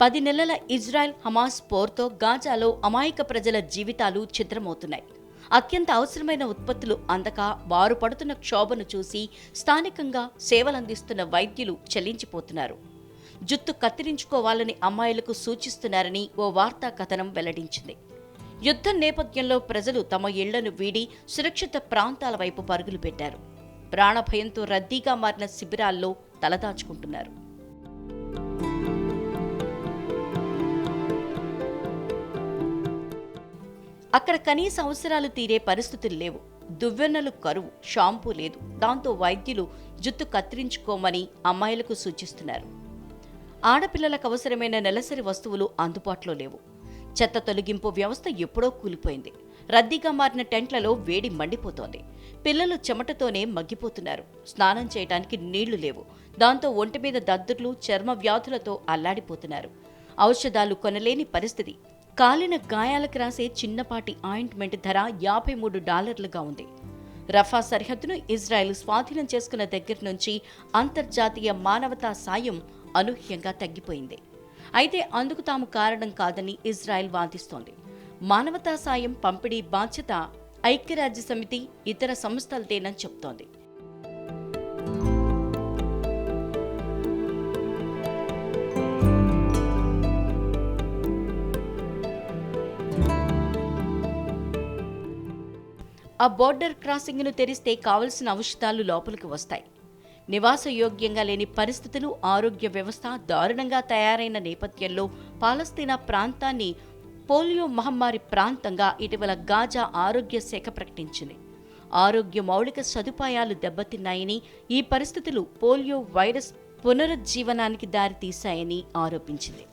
పది నెలల Israel Hamas పోర్తో గాజాలో అమాయక ప్రజల జీవితాలు చిత్రమవుతున్నాయి అత్యంత అవసరమైన ఉత్పత్తులు అందక వారు పడుతున్న క్షోభను చూసి స్థానికంగా సేవలందిస్తున్న వైద్యులు చెల్లించిపోతున్నారు జుత్తు కత్తిరించుకోవాలని అమ్మాయిలకు సూచిస్తున్నారని ఓ వార్తా కథనం వెల్లడించింది. యుద్ధం నేపథ్యంలో ప్రజలు తమ ఇళ్ళను వీడి సురక్షిత ప్రాంతాల వైపు పరుగులు పెట్టారు. ప్రాణభయంతో రద్దీగా మారిన శిబిరాల్లో తలదాచుకుంటున్నారు. అక్కడ కనీస అవసరాలు తీరే పరిస్థితులు లేవు. దువ్వెన్నలు కరువు షాంపూ లేదు. దాంతో వైద్యులు జుట్టు కత్తిరించుకోమని అమ్మాయిలకు సూచిస్తున్నారు. ఆడపిల్లలకు అవసరమైన నెలసరి వస్తువులు అందుబాటులో లేవు. చెత్త తొలగింపు వ్యవస్థ ఎప్పుడో కూలిపోయింది. రద్దీగా మారిన టెంట్లలో వేడి మండిపోతోంది. పిల్లలు చెమటతోనే మగ్గిపోతున్నారు. స్నానం చేయడానికి నీళ్ళు లేవు. దాంతో ఒంటి మీద దద్దుర్లు చర్మ వ్యాధులతో అల్లాడిపోతున్నారు. ఔషధాలు కొనలేని పరిస్థితి. కాలిన గాయాలకు రాసే చిన్నపాటి ఆయింట్మెంట్ ధర యాభై మూడు డాలర్లుగా ఉంది. రఫా సరిహద్దును ఇజ్రాయెల్ స్వాధీనం చేసుకున్న దగ్గర నుంచి అంతర్జాతీయ మానవతా సాయం అనూహ్యంగా తగ్గిపోయింది. అయితే అందుకు తాము కారణం కాదని ఇజ్రాయెల్ వాదిస్తోంది. మానవతా సాయం పంపిణీ బాధ్యత ఐక్యరాజ్య సమితి ఇతర సంస్థలదేనని చెప్తోంది. ఆ బోర్డర్ క్రాసింగ్ను తెరిస్తే కావలసిన ఔషధాలు లోపలికి వస్తాయి. నివాసయోగ్యంగా లేని పరిస్థితులు ఆరోగ్య వ్యవస్థ దారుణంగా తయారైన నేపథ్యంలో పాలస్తీనా ప్రాంతాన్ని పోలియో మహమ్మారి ప్రాంతంగా ఇటీవల గాజా ఆరోగ్య శాఖ ప్రకటించింది. ఆరోగ్య మౌలిక సదుపాయాలు దెబ్బతిన్నాయని ఈ పరిస్థితులు పోలియో వైరస్ పునరుజ్జీవనానికి దారితీశాయని ఆరోపించింది.